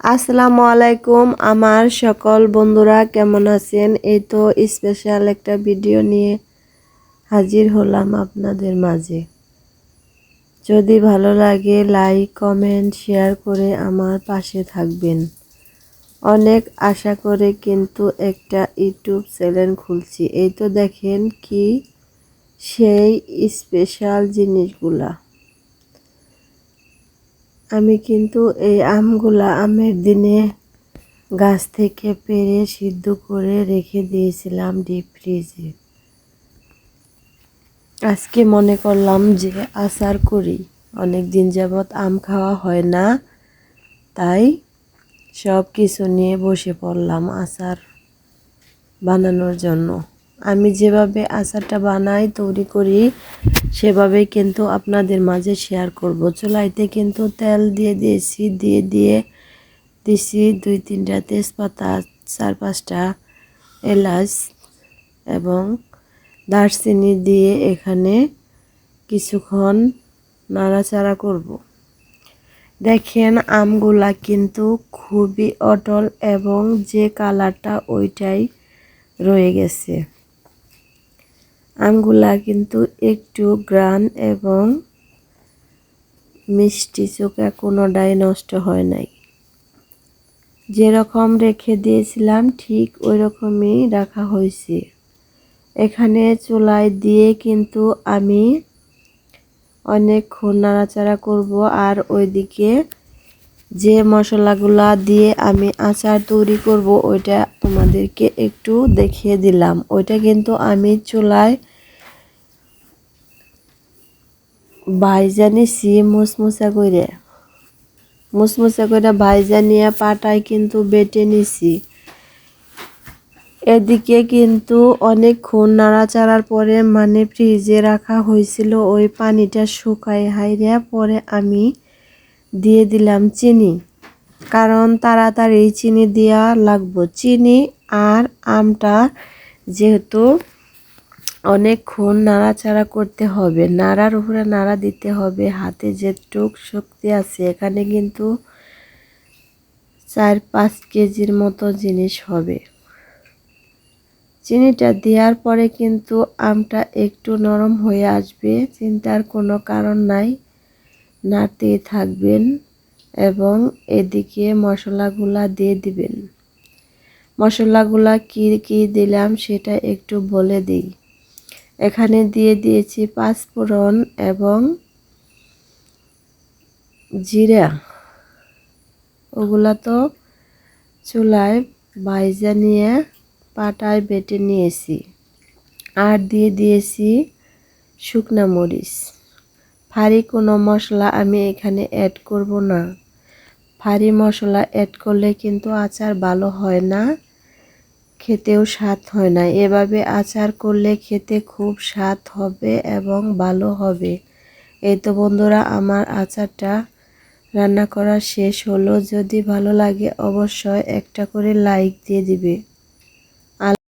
আসসালামু আলাইকুম আমার সকল বন্ধুরা, কেমন আছেন? এই তো স্পেশাল একটা ভিডিও নিয়ে হাজির হলাম আপনাদের মাঝে। যদি ভালো লাগে লাইক কমেন্ট শেয়ার করে আমার পাশে থাকবেন। অনেক আশা করে কিন্তু একটা ইউটিউব চ্যানেল খুলছি। এই তো দেখেন কি সেই স্পেশাল জিনিসগুলা। আমি কিন্তু এই আমগুলা আমের দিনে গাছ থেকে পেরে সিদ্ধ করে রেখে দিয়েছিলাম ডিপ ফ্রিজে আজকে মনে করলাম যে আচার করি। অনেক দিন যাবৎ আম খাওয়া হয় না, তাই সব কিছু নিয়ে বসে পড়লাম আচার বানানোর জন্য। আমি যেভাবে আচারটা বানাই, তৈরি করি, সেভাবেই কিন্তু আপনাদের মাঝে শেয়ার করব। চুলাইতে কিন্তু তেল দিয়ে দিয়েছি, দিয়ে দিয়ে দিছি দুই তিনটা তেজপাতা, চার পাঁচটা এলাচ এবং দারচিনি দিয়ে এখানে কিছুক্ষণ নাড়াচাড়া করব। দেখেন আমগুলা কিন্তু খুবই অটল এবং যে কালারটা ওইটাই রয়ে গেছে। আমগুলা কিন্তু একটু গ্রান এবং মিষ্টি, চোখা কোনোটাই নষ্ট হয় নাই। যেরকম রেখে দিয়েছিলাম, ঠিক ওই রকমই রাখা হয়েছে। এখানে চুলায় দিয়ে কিন্তু আমি অনেকক্ষণ নাড়াচাড়া করব আর ওইদিকে যে মশলাগুলা দিয়ে আমি আচার তৈরি করব, ওইটা তোমাদেরকে একটু দেখিয়ে দিলাম। ওইটা কিন্তু আমি চুলায় ভাইজা নিছি মুসমুসা করে মুসমুসা করে ভাইজা নিয়ে পাটায় কিন্তু বেটে নিছি। এদিকে কিন্তু অনেকক্ষণ নাড়াচাড়ার পরে মানে ফ্রিজে রাখা হয়েছিল ওই পানিটা শুকায় হাইরে পরে আমি দিয়ে দিলাম চিনি। কারণ তাড়াতাড়ি চিনি দেওয়া লাগবো। চিনি আর আমটা যেহেতু অনেকক্ষণ নাড়াচাড়া করতে হবে। নাড়ার উপরে নাড়া দিতে হবে। হাতে যেটুক শক্তি আছে, এখানে কিন্তু চার পাঁচ কেজির মতো জিনিস হবে। চিনিটা দেওয়ার পরে কিন্তু আমটা একটু নরম হয়ে আসবে, চিন্তার কোনো কারণ নাই। নাড়তেই থাকবেন এবং এদিকে মশলাগুলা দিয়ে দিবেন। মশলাগুলা কী কী দিলাম সেটা একটু বলে দিই। এখানে দিয়ে দিয়েছি পাঁচফোড়ন এবং জিরা। ওগুলা তো চুলায় বাইজা নিয়ে পাটায় বেটে নিয়েছি। আর দিয়ে দিয়েছি শুকনা মরিচ। ফারি কোনো মশলা আমি এখানে অ্যাড করব না। ফারি মশলা অ্যাড করলে কিন্তু আচার ভালো হয় না। খেতেও স্বাদ হয় না। এভাবে আচার করলে খেতে খুব স্বাদ হবে এবং ভালো হবে। এই তো বন্ধুরা, আমার আচারটা রান্না করা শেষ হলো। যদি ভালো লাগে অবশ্যই একটা করে লাইক দিয়ে দিবে।